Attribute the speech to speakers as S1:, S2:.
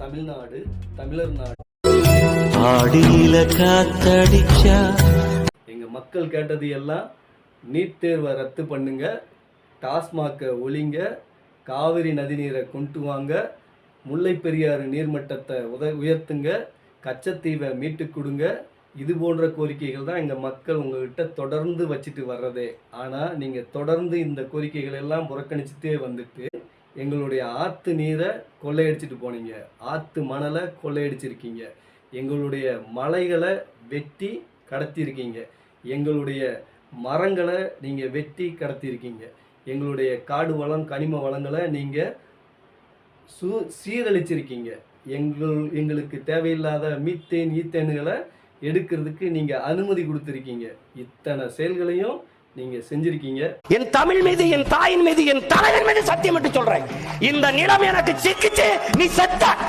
S1: தமிழ்நாடு தமிழர் நாடு.
S2: ஆடியில காத்தடிச்சா?
S1: எங்க மக்கள் கேட்டது எல்லாம் நீட் தேர்வை ரத்து பண்ணுங்க டாஸ்மாகை ஒழிங்க காவிரி நதிநீரை கொண்டு வாங்க முல்லை பெரியாறு நீர்மட்டத்தை உத உயர்த்துங்க கச்சத்தீவை மீட்டு கொடுங்க. இது போன்ற கோரிக்கைகள் தான் எங்கள் மக்கள் உங்ககிட்ட தொடர்ந்து வச்சுட்டு வர்றதே. ஆனால் நீங்கள் தொடர்ந்து இந்த கோரிக்கைகள் எல்லாம் புறக்கணிச்சுட்டே வந்துட்டு எங்களுடைய ஆற்று நீரை கொள்ளையடிச்சிட்டு போனீங்க. ஆற்று மணலை கொள்ளையடிச்சிருக்கீங்க. எங்களுடைய மலைகளை வெட்டி கடத்தியிருக்கீங்க. எங்களுடைய மரங்களை நீங்கள் வெட்டி கடத்தியிருக்கீங்க. எங்களுடைய காடு வளம் கனிம வளங்களை நீங்கள் சு சீரழிச்சிருக்கீங்க. எங்கள் எங்களுக்கு தேவையில்லாத மீத்தேன் ஈத்தேன்களை எடுக்கிறதுக்கு நீங்கள் அனுமதி கொடுத்துருக்கீங்க. இத்தனை செயல்களையும் நீங்க செஞ்சிருக்கீங்க.
S3: என் தமிழ் மீது என் தாயின் மீது என் தலைவன் மீது சத்தியம் என்று சொல்றேன். இந்த நிலம் எனக்கு சிக்கிச்சு நீ செத்த.